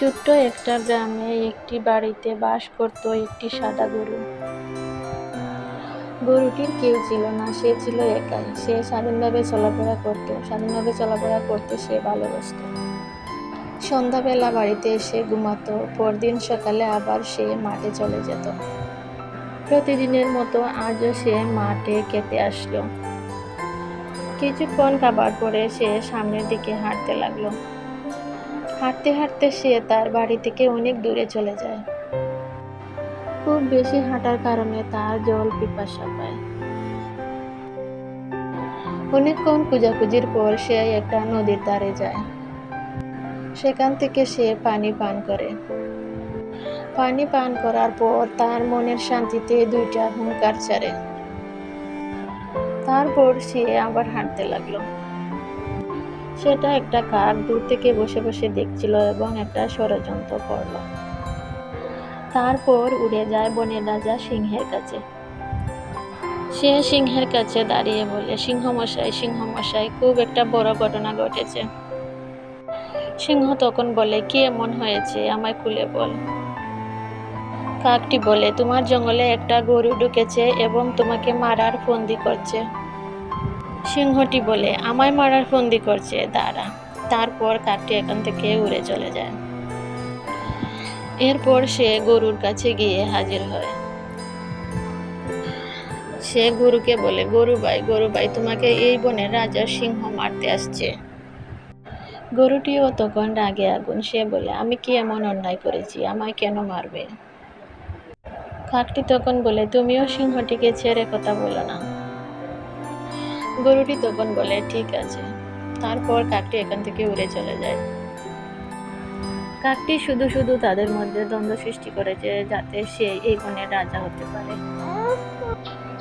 ছোট্ট একটা গ্রামে একটি বাড়িতে বাস করত একটি সাদা গরু। গরুটির কেউ ছিল না, সে ছিল একাই। সে স্বাধীনভাবে চলাফেরা করত, স্বাধীনভাবে চলাফেরা করতে সে ভালোবাসত। সন্ধ্যাবেলা বাড়িতে এসে ঘুমাতো, পরদিন সকালে আবার সে মাঠে চলে যেত। প্রতিদিনের মতো আজও সে মাঠে খেতে আসলো। কিছুক্ষণ খাবার পরে সে সামনের দিকে হাঁটতে লাগল। হাঁটতে হাঁটতে সে তার বাড়ি থেকে অনেক দূরে চলে যায়। খুব বেশি হাঁটার কারণে তার জল পিপাসা পায়। অনেকক্ষণ খোঁজাখুঁজির পর সে একটা নদীর ধারে যায়। সেখান থেকে সে পানি পান করে। পানি পান করার পর তার মনের শান্তিতে দুইটা হুঙ্কার ছাড়ে। তারপর সে আবার হাঁটতে লাগল। সেটা একটা কাক দূর থেকে বসে বসে দেখছিল এবং একটা ষড়যন্ত্র করল। তারপর উড়ে যায় বনের রাজা সিংহের কাছে। সে সিংহের কাছে দাঁড়িয়ে বলে সিংহ মশাই সিংহ মশাই খুব একটা বড় ঘটনা ঘটেছে। সিংহ তখন বলে, কি এমন হয়েছে? আমায় খুলে বল। কাকটি বলে, তোমার জঙ্গলে একটা গরু ঢুকেছে এবং তোমাকে মারার ফন্দি করছে। সিংহটি বলে, আমায় মারার ফন্দি করছে, দাঁড়া। তারপর কাঠটি এখান থেকে উড়ে চলে যায়। এরপর সে গরুর কাছে গিয়ে হাজির হয়। সে গরুকে বলে, গরু ভাই গরু ভাই, তোমাকে এই বনের রাজা সিংহ মারতে আসছে। গরুটিও তখন রাগে আগুন। সে বলে, আমি কি এমন অন্যায় করেছি? আমায় কেন মারবে? কাকটি তখন বলে, তুমিও সিংহটিকে ছেড়ে কথা বলো না। গরুটি তখন বলে, ঠিক আছে। তারপর কাকটি এখান থেকে উড়ে চলে যায়। কাকটি শুধু শুধু তাদের মধ্যে দ্বন্দ্ব সৃষ্টি করেছে যাতে সে এই বনের রাজা হতে পারে।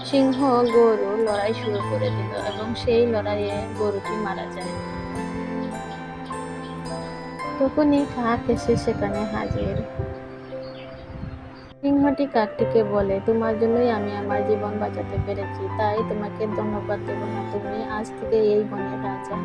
সিংহ গরু লড়াই শুরু করে দিল এবং সেই লড়াইয়ে গরুটি মারা যায়। তখনই কাক এসে সেখানে হাজির। সিংহটি কাকটিকে বলে, তোমার জন্যই আমি আমার জীবন বাঁচাতে পেরেছি, তাই তোমাকে ধন্যবাদ দেবো না তুমি। আজ থেকে এই বনে রাজা।